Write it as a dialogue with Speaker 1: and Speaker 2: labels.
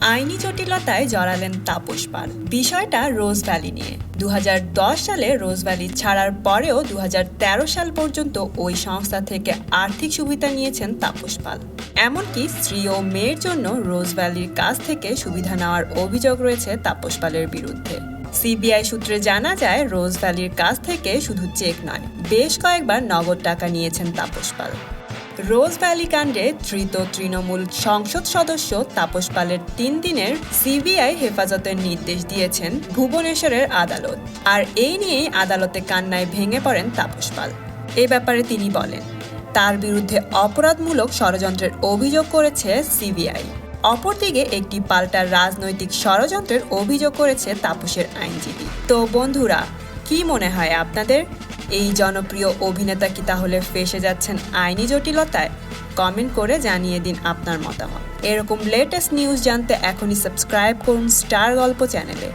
Speaker 1: আইনি জটিলতায় জড়ালেন তাপস পাল। বিষয়টা রোজ ভ্যালি নিয়ে। দু হাজার দশ সালে রোজ ভ্যালি ছাড়ার পরেও দু হাজার তেরো সাল পর্যন্ত ওই সংস্থা থেকে আর্থিক সুবিধা নিয়েছেন তাপস পাল। এমনকি স্ত্রী ও মেয়ের জন্য রোজ ভ্যালির কাছ থেকে সুবিধা নেওয়ার অভিযোগ রয়েছে তাপস পালের বিরুদ্ধে। সিবিআই সূত্রে জানা যায়, রোজ ভ্যালির কাছ থেকে শুধু চেক নয়, বেশ কয়েকবার নগদ টাকা নিয়েছেন তাপস পাল। রোজ ভ্যালি কাণ্ডে ধৃত তৃণমূল সংসদ সদস্য তাপস পালের তিন দিনের সিবিআই হেফাজতের নির্দেশ দিয়েছেন ভুবনেশ্বরের আদালত। আর এই নিয়েই আদালতে কান্নায় ভেঙে পড়েন তাপস পাল। এ ব্যাপারে তিনি বলেন, তার বিরুদ্ধে অপরাধমূলক ষড়যন্ত্রের অভিযোগ করেছে সিবিআই। অপরদিকে একটি পাল্টা রাজনৈতিক ষড়যন্ত্রের অভিযোগ করেছে তাপসের আইনজীবী। তো বন্ধুরা, কি মনে হয় আপনাদের? এই জনপ্রিয় অভিনেতা কি তাহলে ফেসে যাচ্ছেন আইনি জটিলতায়? কমেন্ট করে জানিয়ে দিন আপনার মতামত। এরকম লেটেস্ট নিউজ জানতে এখনই সাবস্ক্রাইব করুন স্টার গল্প চ্যানেলে